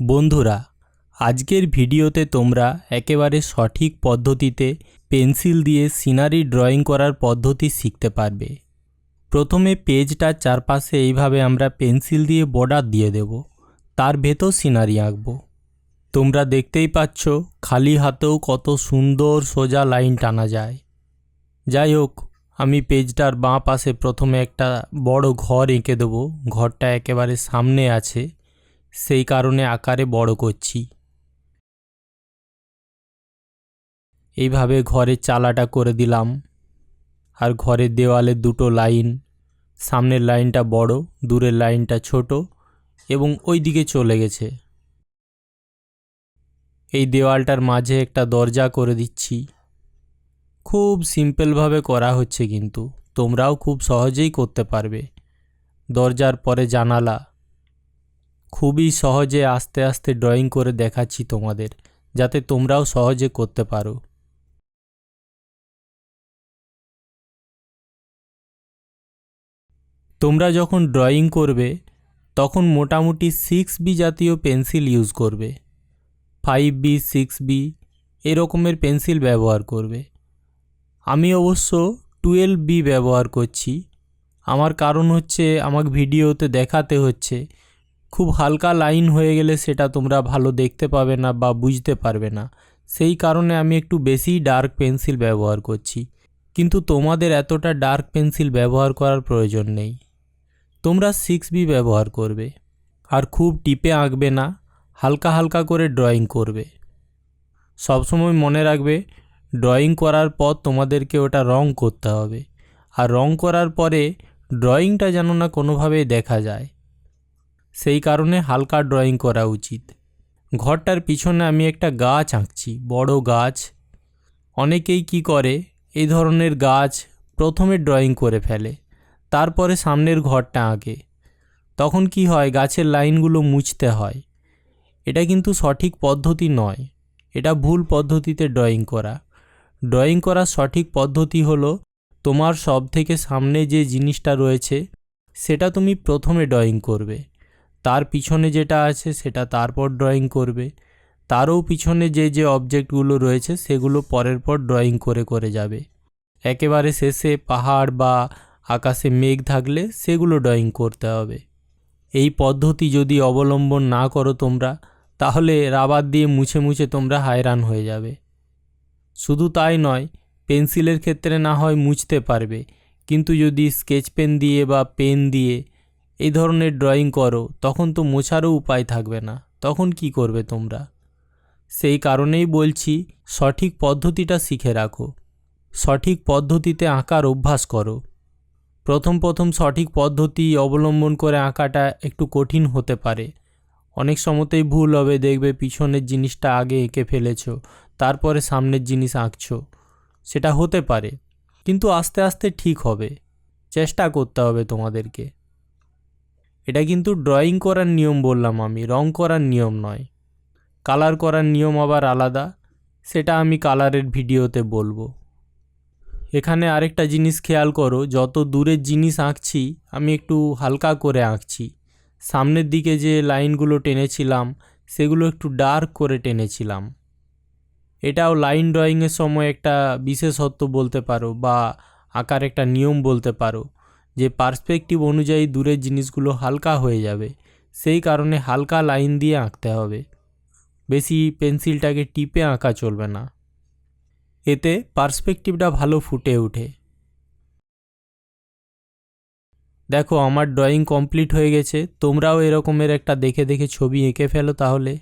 বন্ধুরা, আজকের ভিডিওতে তোমরা একেবারে সঠিক পদ্ধতিতে পেন্সিল দিয়ে সিনারি ড্রয়িং করার পদ্ধতি শিখতে পারবে। প্রথমে পেজটার চারপাশে এইভাবে আমরা পেন্সিল দিয়ে বর্ডার দিয়ে দেব, তার ভেতর সিনারি আঁকব। তোমরা দেখতেই পাচ্ছ, খালি হাতেও কত সুন্দর সোজা লাইন টানা যায়। যাই হোক, আমি পেজটার বাঁ পাশে প্রথমে একটা বড় ঘর এঁকে দেবো, ঘরটা একেবারে সামনে আছে। সেই কারণে আকারে বড় করছি। এইভাবে ঘরের চালাটা করে দিলাম। আর ঘরের দেওয়ালে দুটো লাইন, সামনের লাইনটা বড়, দূরের লাইনটা ছোট এবং ওই দিকে চলে গেছে। এই দেওয়ালটার মাঝে একটা দরজা করে দিচ্ছি। খুব সিম্পলভাবে করা হচ্ছে কিন্তু, তোমরাও খুব সহজেই করতে পারবে। দরজার পরে জানালা খুবই সহজে আস্তে আস্তে ড্রয়িং করে দেখাচ্ছি তোমাদের, যাতে তোমরাও সহজে করতে পারো। তোমরা যখন ড্রয়িং করবে, তখন মোটামুটি সিক্স বি জাতীয় পেন্সিল ইউজ করবে। ফাইভ বি সিক্স বি এরকমের পেন্সিল ব্যবহার করবে। আমি অবশ্য টুয়েলভ বি ব্যবহার করছি। আমার কারণ হচ্ছে, আমাকে ভিডিওতে দেখাতে হচ্ছে খুব হালকা লাইন হয়ে গেলে সেটা তোমরা ভালো দেখতে পাবে না বা বুঝতে পারবে না। সেই কারণে আমি একটু বেশি ডার্ক পেন্সিল ব্যবহার করছি। কিন্তু তোমাদের এতটা ডার্ক পেন্সিল ব্যবহার করার প্রয়োজন নেই। তোমরা সিক্স বি ব্যবহার করবে। আর খুব টিপে আঁকবে না, হালকা হালকা করে ড্রয়িং করবে। সবসময় মনে রাখবে ড্রয়িং করার পর তোমাদেরকে ওটা রং করতে হবে। আর রং করার পরে ড্রয়িংটা যেন না কোনোভাবেই দেখা যায়। সেই কারণে হালকা ড্রয়িং করা উচিত। ঘরটার পিছনে আমি একটা গাছ আঁকছি, বড় গাছ। অনেকেই কি করে, এই ধরনের গাছ প্রথমে ড্রয়িং করে ফেলে, তারপরে সামনের ঘরটা আঁকে। তখন কি হয়, গাছের লাইনগুলো মুছতে হয়। এটা কিন্তু সঠিক পদ্ধতি নয়। এটা ভুল পদ্ধতিতে ড্রয়িং করা। ড্রয়িং করার সঠিক পদ্ধতি হলো, তোমার সব থেকে সামনে যে জিনিসটা রয়েছে, সেটা তুমি প্রথমে ড্রয়িং করবে। তার পিছনে যেটা আছে সেটা তারপর ড্রয়িং করবে। তারও পিছনে যে যে অবজেক্টগুলো রয়েছে সেগুলো পরের পর ড্রয়িং করে করে যাবে। একেবারে শেষে পাহাড় বা আকাশে মেঘ থাকলে সেগুলো ড্রয়িং করতে হবে। এই পদ্ধতি যদি অবলম্বন না করো তোমরা, তাহলে রাবার দিয়ে মুছে মুছে তোমরা হায়রান হয়ে যাবে। শুধু তাই নয়, পেন্সিলের ক্ষেত্রে না হয় মুছতে পারবে, কিন্তু যদি স্কেচ পেন দিয়ে বা পেন দিয়ে এই ধরনের ড্রয়িং করো, তখন তো মোছারও উপায় থাকবে না। তখন কি করবে তোমরা? সেই কারণেই বলছি, সঠিক পদ্ধতিটা শিখে রাখো। সঠিক পদ্ধতিতে আঁকার অভ্যাস করো। প্রথম প্রথম সঠিক পদ্ধতি অবলম্বন করে আঁকাটা একটু কঠিন হতে পারে। অনেক সময়তেই ভুল হবে, দেখবে পিছনের জিনিসটা আগে এঁকে ফেলেছ, তারপরে সামনের জিনিস আঁকছো। সেটা হতে পারে, কিন্তু আস্তে আস্তে ঠিক হবে। চেষ্টা করতে হবে তোমাদেরকে। এটা কিন্তু ড্রয়িং করার নিয়ম বললাম আমি, রং করার নিয়ম নয়। কালার করার নিয়ম আবার আলাদা, সেটা আমি কালারের ভিডিওতে বলব। এখানে আরেকটা জিনিস খেয়াল করো, যত দূরের জিনিস আঁকছি, আমি একটু হালকা করে আঁকছি। সামনের দিকে যে লাইনগুলো টেনেছিলাম, সেগুলো একটু ডার্ক করে টেনেছিলাম। এটাও লাইন ড্রয়িংয়ের সময় একটা বিশেষত্ব বলতে পারো বা আঁকার একটা নিয়ম বলতে পারো। যে পার্সপেক্টিভ অনুযায়ী দূরের জিনিসগুলো হালকা হয়ে যাবে, সেই কারণে হালকা লাইন দিয়ে আঁকতে হবে। বেশি পেন্সিলটাকে টিপে আঁকা চলবে না। এতে পার্সপেক্টিভটা ভালো ফুটে ওঠে। দেখো, আমার ড্রয়িং কমপ্লিট হয়ে গেছে। তোমরাও এরকমের একটা দেখে দেখে ছবি এঁকে ফেলো তাহলে।